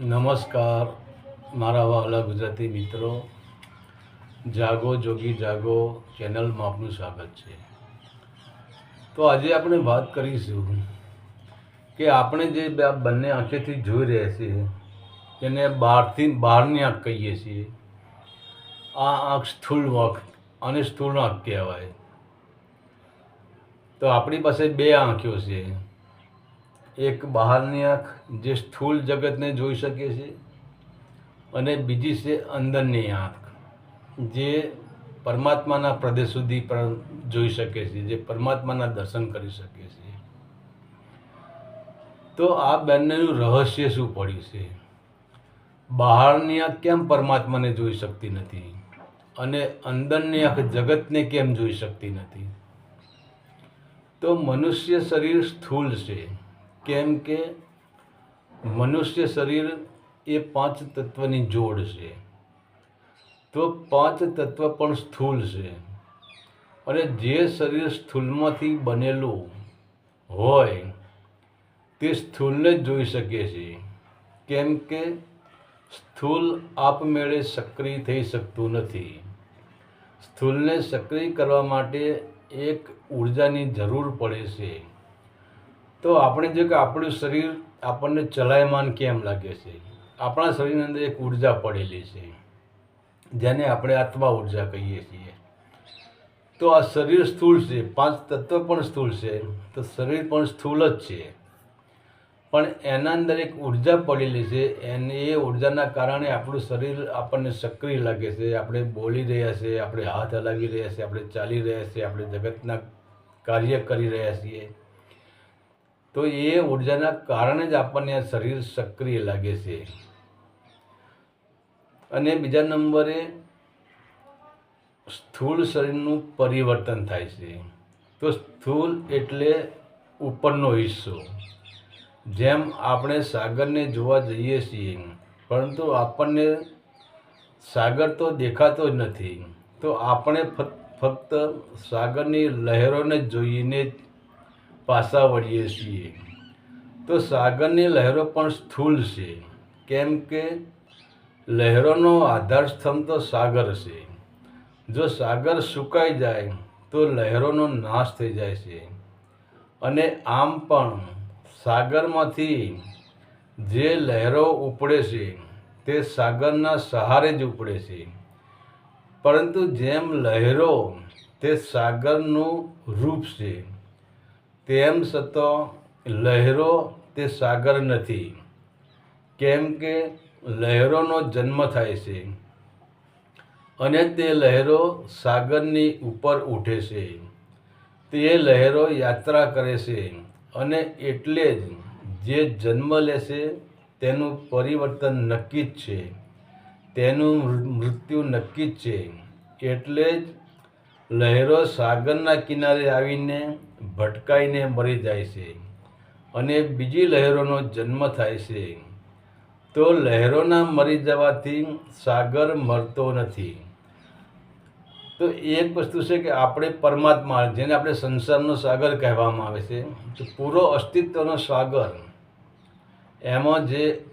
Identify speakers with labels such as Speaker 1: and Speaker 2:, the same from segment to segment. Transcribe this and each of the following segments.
Speaker 1: નમસ્કાર, મારા વહાલા ગુજરાતી મિત્રો. જાગો, જોગી જાગો, ચેનલમાં આપનું સ્વાગત છે. તો આજે આપણે વાત કરીશું કે આપણે જે બંને આંખેથી જોઈ રહ્યા છીએ તેને બહારથી બહારની આંખ કહીએ છીએ, આ આંખ સ્થૂળ આંખ અને સ્થૂળ આંખ કહેવાય. તો આપણી પાસે બે આંખીઓ છે. એક બહારની આંખ જે સ્થૂળ જગતને જોઈ શકે છે અને બીજી છે અંદરની આંખ, જે પરમાત્માના પ્રદેશ સુધી પણ જોઈ શકે છે, જે પરમાત્માના દર્શન કરી શકે છે. તો આ બંનેનું રહસ્ય શું પડ્યું છે? બહારની આંખ કેમ પરમાત્માને જોઈ શકતી નથી? અને અંદરની આંખ જગતને કેમ જોઈ શકતી નથી? તો મનુષ્ય શરીર સ્થૂળ છે. કેમ કે મનુષ્ય શરીર એ પાંચ તત્વની જોડ છે. તો પાંચ તત્વ પણ સ્થૂળ છે. અને જે શરીર સ્થૂલમાંથી બનેલું હોય તે સ્થૂળને જ જોઈ શકે છે. કેમ કે સ્થૂલ આપમેળે સક્રિય થઈ શકતું નથી. સ્થૂલને સક્રિય કરવા માટે એક ઉર્જાની જરૂર પડે છે. તો આપણે જો કે આપણું શરીર આપણને ચલાયમાન કેમ લાગે છે? આપણા શરીરની અંદર એક ઊર્જા પડેલી છે, જેને આપણે આત્મા ઊર્જા કહીએ છીએ. તો આ શરીર સ્થૂળ છે, પાંચ તત્વ પણ સ્થૂળ છે, તો શરીર પણ સ્થૂળ જ છે. પણ એના અંદર એક ઊર્જા પડેલી છે, એને એ ઉર્જાના કારણે આપણું શરીર આપણને સક્રિય લાગે છે. આપણે બોલી રહ્યા છીએ આપણે હાથ હલાવી રહ્યા છીએ આપણે ચાલી રહ્યા છીએ આપણે જગતના કાર્ય કરી રહ્યા છીએ. તો એ ઉર્જાના કારણે જ આપણને શરીર સક્રિય લાગે છે. અને બીજા નંબરે સ્થૂળ શરીરનું પરિવર્તન થાય છે. તો સ્થૂળ એટલે ઉપરનો હિસ્સો. જેમ આપણે સાગરને જોવા જઈએ છીએ, પરંતુ આપણને સાગર તો દેખાતો જ નથી. તો આપણે ફક્ત સાગરની લહેરોને જોઈને જ પાછા વળીએ છીએ. તો સાગરની લહેરો પણ સ્થૂળ છે. કેમ કે લહેરોનો આધાર સ્તંભ તો સાગર છે. જો સાગર સુકાઈ જાય, તો લહેરોનો નાશ થઈ જાય છે. અને આમ પણ સાગરમાંથી જે લહેરો ઉપડે છે, તે સાગરના સહારે જ ઉપડે છે. પરંતુ જેમ લહેરો, તે સાગરનું રૂપ છે. તેમ છતાં લહેરો તે સાગર નથી? કેમ કે લહેરોનો જન્મ થાય છે અને તે લહેરો સાગરની ઉપર ઉઠે છે. તે લહેરો યાત્રા કરે છે અને એટલે જ જે જન્મ લેશે તેનું પરિવર્તન નક્કી જ છે. તેનું મૃત્યુ નક્કી જ છે. એટલે જ લહેરો સાગરના કિનારે આવીને ભટકાઈને મરી જાય છે અને બીજી લહેરોનો જન્મ થાય છે. તો લહેરોના મરી જવાથી સાગર મરતો નથી. તો એક વસ્તુ છે કે આપણે પરમાત્મા, જેને આપણે સંસારનો સાગર કહેવામાં આવે છે, તો પૂરો અસ્તિત્વનો સાગર, એમાં જે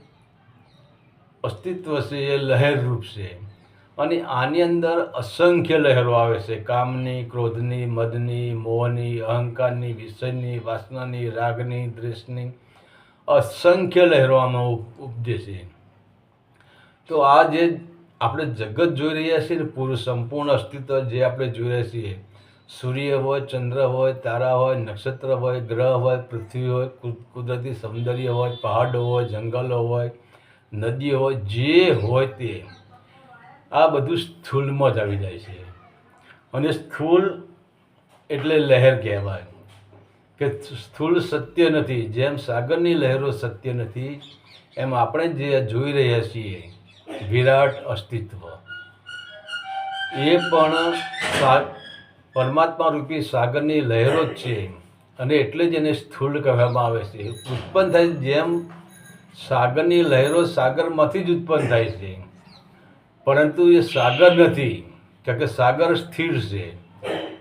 Speaker 1: અસ્તિત્વ છે એ લહેર રૂપ છે. અને આની અંદર અસંખ્ય લહેરો આવે છે. કામની, ક્રોધની, મદની, મોહની, અહંકારની, વિષયની, વાસનાની, રાગની દ્રેષની અસંખ્ય લહેરો આમાં ઉપ- ઉપજે છે. તો આ જે આપણે જગત જોઈ રહ્યા છીએ ને પૂરું સંપૂર્ણ અસ્તિત્વ જે આપણે જોઈ રહ્યા છીએ, સૂર્ય હોય, ચંદ્ર હોય, તારા હોય, નક્ષત્ર હોય, ગ્રહ હોય, પૃથ્વી હોય કુદરતી સૌંદર્ય હોય, પહાડો હોય, જંગલો હોય, નદીઓ હોય, જે હોય તે આ બધું સ્થૂલમાં જ આવી જાય છે. અને સ્થૂળ એટલે લહેર કહેવાય. કે સ્થૂળ સત્ય નથી, જેમ સાગરની લહેરો સત્ય નથી, એમ આપણે જે જોઈ રહ્યા છીએ, વિરાટ અસ્તિત્વ. એ પણ પરમાત્મા રૂપી સાગરની લહેરો જ છે. અને એટલે જ એને સ્થૂળ કહેવામાં આવે છે. ઉત્પન્ન થાય જેમ સાગરની લહેરો સાગરમાંથી જ ઉત્પન્ન થાય છે. પરંતુ એ સાગર નથી કારણ કે સાગર સ્થિર છે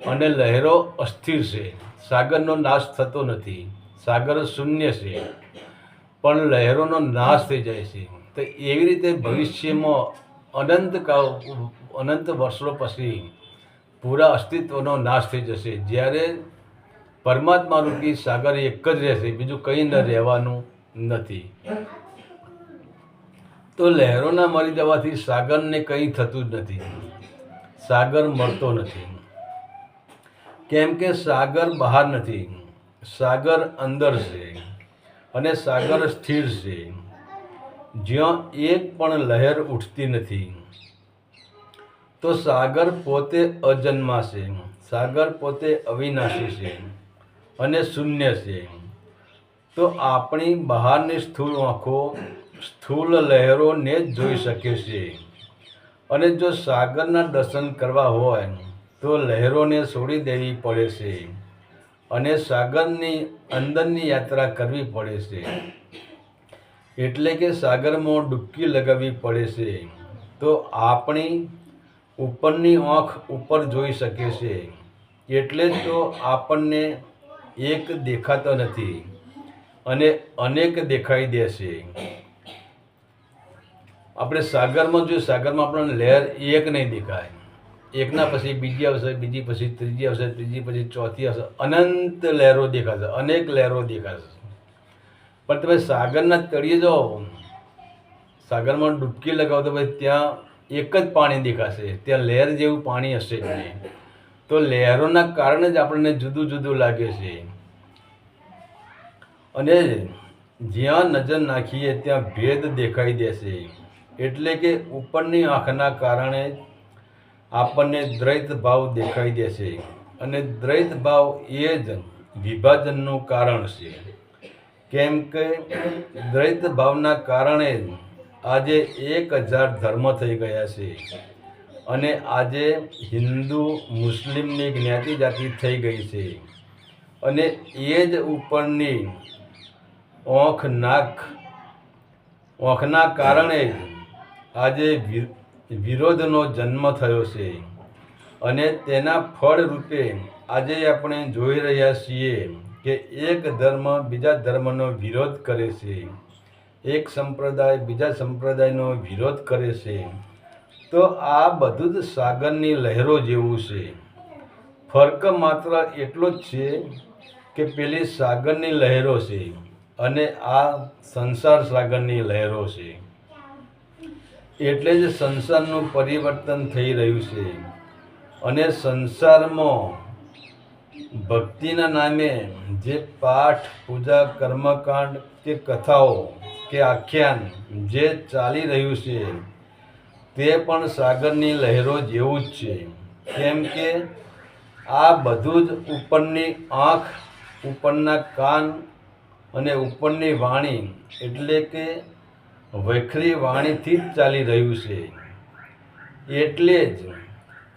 Speaker 1: અને લહેરો અસ્થિર છે. સાગરનો નાશ થતો નથી, સાગર શૂન્ય છે, પણ લહેરોનો નાશ થઈ જાય છે. તો એવી રીતે ભવિષ્યમાં અનંત અનંત વર્ષો પછી પૂરા અસ્તિત્વનો નાશ થઈ જશે. જ્યારે પરમાત્મા રૂપી સાગર એક જ રહેશે, બીજું કંઈ ન રહેવાનું નથી. તો લહેરોના મરી જવાથી સાગરને કંઈ થતું જ નથી. સાગર મળતો નથી. કેમ કે સાગર બહાર નથી. સાગર અંદર છે અને સાગર સ્થિર છે. જ્યાં એક પણ લહેર ઉઠતી નથી. તો સાગર પોતે અજન્મા છે. સાગર પોતે અવિનાશી છે અને શૂન્ય છે. તો આપણી બહારની સ્થૂળ આંખો સ્થૂળ લહેરોને જ જોઈ શકે છે. અને જો સાગરના દર્શન કરવા હોય, તો લહેરોને છોડી દેવી પડે છે અને સાગરની અંદરની યાત્રા કરવી પડે છે. એટલે કે સાગરમાં ડૂબકી લગાવવી પડે છે. તો આપણી ઉપરની આંખ ઉપર જોઈ શકે છે. એટલે જ તો આપણને એક દેખાતો નથી અને અનેક દેખાઈ દેશે આપણે સાગરમાં જોઈએ સાગરમાં આપણને લહેર એક નહીં દેખાય. એકના પછી બીજી આવશે બીજી પછી ત્રીજી આવશે ત્રીજી પછી ચોથી આવશે. અનંત લહેરો દેખાશે અનેક લહેરો દેખાશે. પણ તમે સાગરના તળિયે જાઓ સાગરમાં ડૂબકી લગાવો તો ભાઈ ત્યાં એક જ પાણી દેખાશે. ત્યાં લહેર જેવું પાણી હશે જ નહીં. તો લહેરોના કારણે જ આપણને જુદું જુદું લાગે છે. અને જ્યાં નજર નાખીએ ત્યાં ભેદ દેખાઈ દેશે. એટલે કે ઉપરની આંખના કારણે આપણને દ્વૈત ભાવ દેખાઈ દેશે અને દ્વૈત ભાવ એ જ વિભાજનનું કારણ છે. કેમ કે દ્વૈત ભાવના કારણે આજે એક હજાર ધર્મ થઈ ગયા છે. અને આજે હિન્દુ, મુસ્લિમની જ્ઞાતિ જાતિ થઈ ગઈ છે. અને એ જ ઉપરની ઓંખ, નાક, ઓંખના કારણે જ આજે વિરોધનો જન્મ થયો છે અને તેના ફળ રૂપે આજે આપણે જોઈ રહ્યા છીએ કે એક ધર્મ બીજા ધર્મનો વિરોધ કરે છે. એક સંપ્રદાય બીજા સંપ્રદાયનો વિરોધ કરે છે. તો આ બધું જ સાગરની લહેરો જેવું છે. ફર્ક માત્ર એટલો જ છે કે પેલી સાગરની લહેરો છે અને આ સંસાર સાગરની લહેરો છે. એટલે જ સંસારનું પરિવર્તન થઈ રહ્યું છે. અને સંસારમાં ભક્તિના નામે જે પાઠ, પૂજા, કર્મકાંડ કે કથાઓ કે આખ્યાન જે ચાલી રહ્યું છે, તે પણ સાગરની લહેરો જેવું જ છે. કેમ કે આ બધું જ ઉપરની આંખ, ઉપરના કાન અને ઉપરની વાણી એટલે કે વખરી વાણીથી જ ચાલી રહ્યું છે. એટલે જ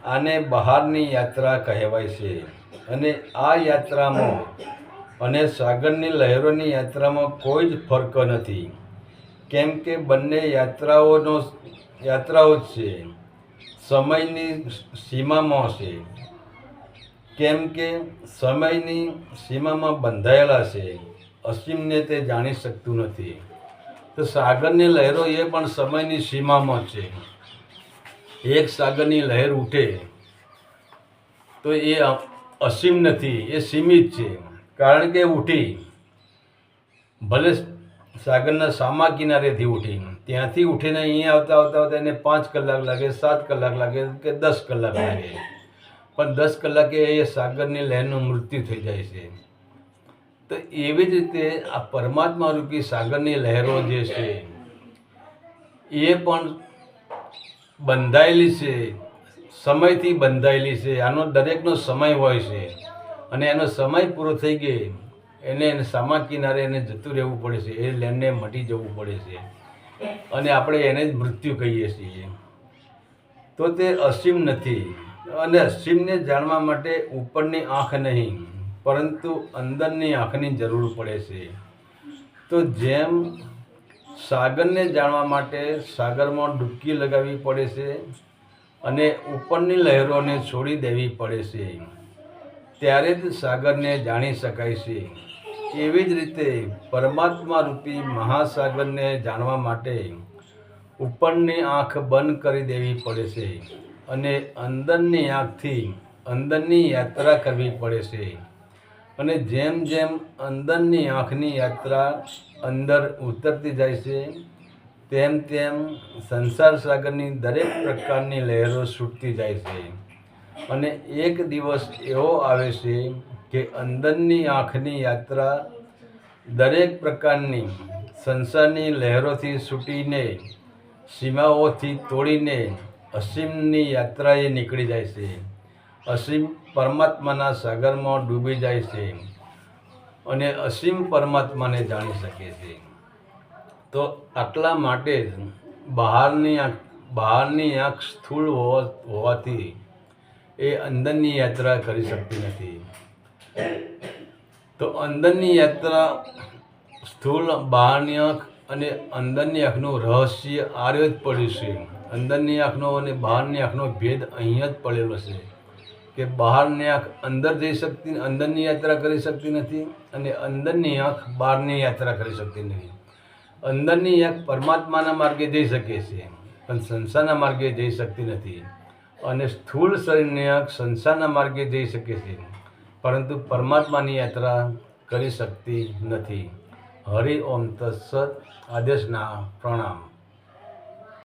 Speaker 1: આને બહારની યાત્રા કહેવાય છે. અને આ યાત્રામાં અને સાગરની લહેરોની યાત્રામાં કોઈ જ ફરક નથી. કેમ કે બંને યાત્રાઓનો યાત્રાઓ જ છે. સમયની સીમામાં છે. કેમ કે સમયની સીમામાં બંધાયેલા છે. અસીમને તે જાણી શકતું નથી. તો સાગરની લહેરો એ પણ સમયની સીમામાં છે. એક સાગરની લહેર ઉઠે તો એ અસીમ નથી, એ સીમિત છે. કારણ કે ઉઠી. ભલે સાગરના સામા કિનારેથી ઉઠી. ત્યાંથી ઉઠીને અહીંયા આવતા આવતા આવતા એને પાંચ કલાક લાગે, સાત કલાક લાગે કે દસ કલાક લાગે. પણ દસ કલાકે એ સાગરની લહેરનું મૃત્યુ થઈ જાય છે. તો એવી જ રીતે આ પરમાત્મા રૂપી સાગરની લહેરો જે છે, એ પણ બંધાયેલી છે, સમયથી બંધાયેલી છે. આનો દરેકનો સમય હોય છે અને એનો સમય પૂરો થઈ ગયો એને એને સામા કિનારે એને જતું રહેવું પડે છે. એ લેનને મટી જવું પડે છે અને આપણે એને જ મૃત્યુ કહીએ છીએ. તો તે અસીમ નથી અને અસીમને જાણવા માટે ઉપરની આંખ નહીં. પરંતુ અંદરની આંખની જરૂર પડે છે. તો જેમ સાગરને જાણવા માટે સાગરમાં ડૂબકી લગાવવી પડે છે અને ઉપરની લહેરોને છોડી દેવી પડે છે, ત્યારે જ સાગરને જાણી શકાય છે. એવી જ રીતે પરમાત્મા રૂપી મહાસાગરને જાણવા માટે ઉપરની આંખ બંધ કરી દેવી પડે છે અને અંદરની આંખથી અંદરની યાત્રા કરવી પડે છે. અને જેમ જેમ અંદરની આંખની યાત્રા અંદર ઉતરતી જાય છે, તેમ તેમ સંસાર સાગરની દરેક પ્રકારની લહેરો છૂટતી જાય છે. અને એક દિવસ એવો આવે છે કે અંદરની આંખની યાત્રા દરેક પ્રકારની સંસારની લહેરોથી છૂટીને, સીમાઓથી તોડીને અસીમની યાત્રાએ નીકળી જાય છે. અસીમ પરમાત્માના સાગરમાં ડૂબી જાય છે અને અસીમ પરમાત્માને જાણી શકે છે. તો આટલા માટે જ બહારની આંખ બહારની આંખ સ્થૂળ હોવા, હોવાથી એ અંદરની યાત્રા કરી શકતી નથી. તો અંદરની યાત્રા સ્થૂળ, બહારની આંખ અને અંદરની આંખનું રહસ્ય આર્યો જ પડ્યું છે. અંદરની આંખનો અને બહારની આંખનો ભેદ અહીંયા જ પડેલો છે. કે બહારની આંખ અંદર જઈ શકતી, અંદરની યાત્રા કરી શકતી નથી અને અંદરની આંખ બહારની યાત્રા કરી શકતી નથી. અંદરની આંખ પરમાત્માના માર્ગે જઈ શકે છે, પણ સંસારના માર્ગે જઈ શકતી નથી. અને સ્થૂળ શરીરની આંખ સંસારના માર્ગે જઈ શકે છે, પરંતુ પરમાત્માની યાત્રા કરી શકતી નથી. હરિ ઓમ તત્સત આદેશના પ્રણામ.